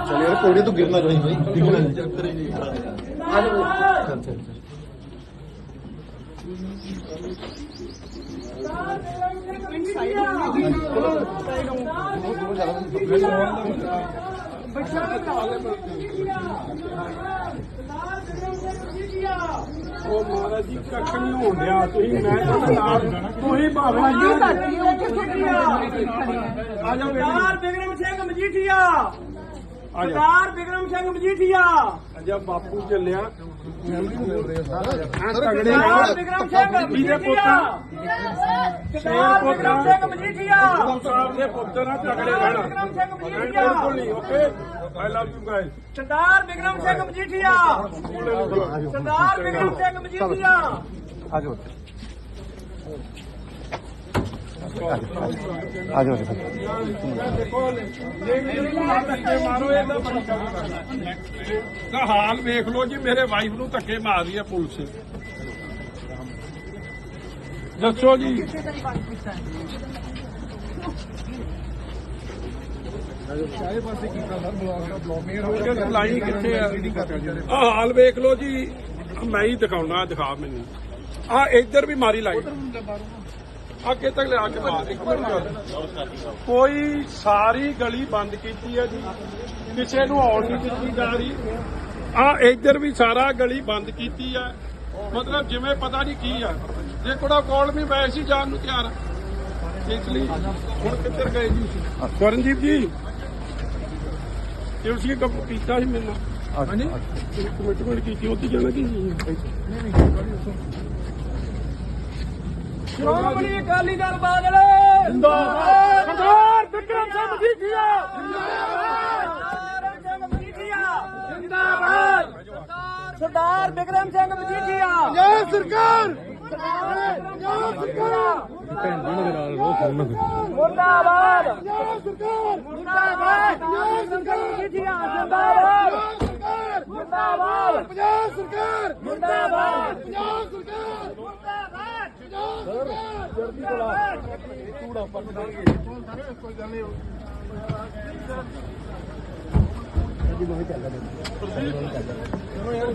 ਚੱਲ ਯਾਰ ਕੋੜੇ ਤੋਂ ਗਿਰਨਾ ਨਹੀਂ ਭਾਈ ਡਿੱਗਣਾ ਨਹੀਂ ਚੱਲ ਚੱਲ ਚੱਲ ਉਹ ਮਹਾਰਾਜ ਜੀ ਕੱਖ ਨਹੀਂ ਹੋਣ ਡਿਆ। ਤੁਸੀਂ ਮੈਂ ਤੁਹਾਡੇ ਨਾਲ ਤੁਸੀਂ ਭਾਵੇਂ ਆ। ਜਾਓ ਸਰਦਾਰ ਬਿਕਰਮ ਸਿੰਘ ਮਜੀਠੀਆ। ਆ ਜਾ ਸਰਦਾਰ ਬਿਕਰਮ ਸਿੰਘ ਮਜੀਠੀਆ। ਅਜਾ ਬਾਪੂ ਚੱਲਿਆ। ਹਾਂ ਤਗੜੇ ਸਰਦਾਰ ਨਾਲ ਬਿਕਰਮ ਸਿੰਘ ਜਿਹਦੇ ਮਜੀਠੀਆ। ਪੁੱਤ ਸਰਦਾਰ ਬਿਕਰਮ ਸਿੰਘ ਮਜੀਠੀਆ। ਗੁਰੂ ਸਾਹਿਬ ਦੇ ਪੁੱਤਰ ਨਾਲ ਤਗੜੇ ਰਹਿਣਾ ਬਿਕਰਮ ਸਿੰਘ ਮਜੀਠੀਆ। ਬਿਲਕੁਲ ਨਹੀਂ okay I love you guys Sardar Bikram Singh Majithia. Sardar Bikram Singh Majithia. ਆ ਜਾਓ ਆ ਹਾਲ ਵੇਖ ਲਓ ਜੀ ਮੇਰੇ ਵਾਈਫ ਨੂੰ ਧੱਕੇ ਮਾਰ ਰਹੀ ਹੈ ਪੁਲਿਸ। ਦੱਸੋ ਜੀ। ਲਾਈ ਕਿੱਥੇ ਆ? ਆਹ ਹਾਲ ਵੇਖ ਲਓ ਜੀ। ਮੈਂ ਹੀ ਦਿਖਾਉਣਾ ਦਿਖਾ ਮੈਨੂੰ। ਆ ਇੱਧਰ ਵੀ ਮਾਰੀ ਲਾਈ। ਅੱਗੇ ਤੱਕ ਲਿਆ ਕੇ ਇੱਕ ਮਿੰਟ। ਕੋਈ ਸਾਰੀ ਗਲੀ ਬੰਦ ਕੀਤੀ ਹੈ ਜੀ। ਕਿਸੇ ਨੂੰ ਆਉਣ ਨਹੀਂ ਦਿੱਤੀ ਜਾ ਰਹੀ। ਆ ਇੱਧਰ ਵੀ ਸਾਰਾ ਗਲੀ ਬੰਦ ਕੀਤੀ ਹੈ ਮਤਲਬ ਜਿਵੇਂ ਪਤਾ ਨਹੀਂ ਕੀ ਆ। ਜੇ ਕੋੜਾ ਕੋਲ ਵੀ ਵੈਸੇ ਹੀ ਜਾਣ ਨੂੰ ਤਿਆਰ। ਆ ਇਸ ਲਈ। ਹੁਣ ਕਿੱਧਰ ਗਏ ਜੀ ਸਵਰਨਜੀਤ ਜੀ। ਤੁਸੀਂ ਕੰਮ ਕੀਤਾ ਸੀ ਮੈਨੂੰ ਹਾਂਜੀ? ਕਮਿਟਮੈਂਟ ਕੀਤੀ ਉੱਥੇ ਜਾਣਾ ਕੀ ਸ਼੍ਰੋਮਣੀ ਅਕਾਲੀ ਦਲ ਬਾਦਲ। ਜਿੰਦਾਬਾਦ। ਸਰਦਾਰ ਬਿਕਰਮ ਸਿੰਘ ਮਜੀਠੀਆ। ਜਿੰਦਾਬਾਦ ਸਿੰਘ ਮਜੀਠੀਆ। ਜਿੰਦਾਬਾਦ। ਸਰਦਾਰ ਬਿਕਰਮ ਸਿੰਘ ਮਜੀਠੀਆ। ਜੈ ਸਰਕਾਰ। ਭੈਣ ਜੀ ਨਜ਼ਰ ਆ ਰੋ ਫੋਨ ਨਾ ਮੁਰਦਾਬਾਦ ਸਰਕਾਰ ਮੁਰਦਾਬਾਦ ਸਰਕਾਰ ਮਜੀਠੀਆ ਜਿੰਦਾਬਾਦ ਸਰਕਾਰ ਮੁਰਦਾਬਾਦ ਪੰਜਾਬ ਸਰਕਾਰ ਮੁਰਦਾਬਾਦ ਪੰਜਾਬ ਸਰਕਾਰ ਮੁਰਦਾਬਾਦ ਸਰਕਾਰ ਨਹੀਂ ਮੈਨੇ ਯਾਰ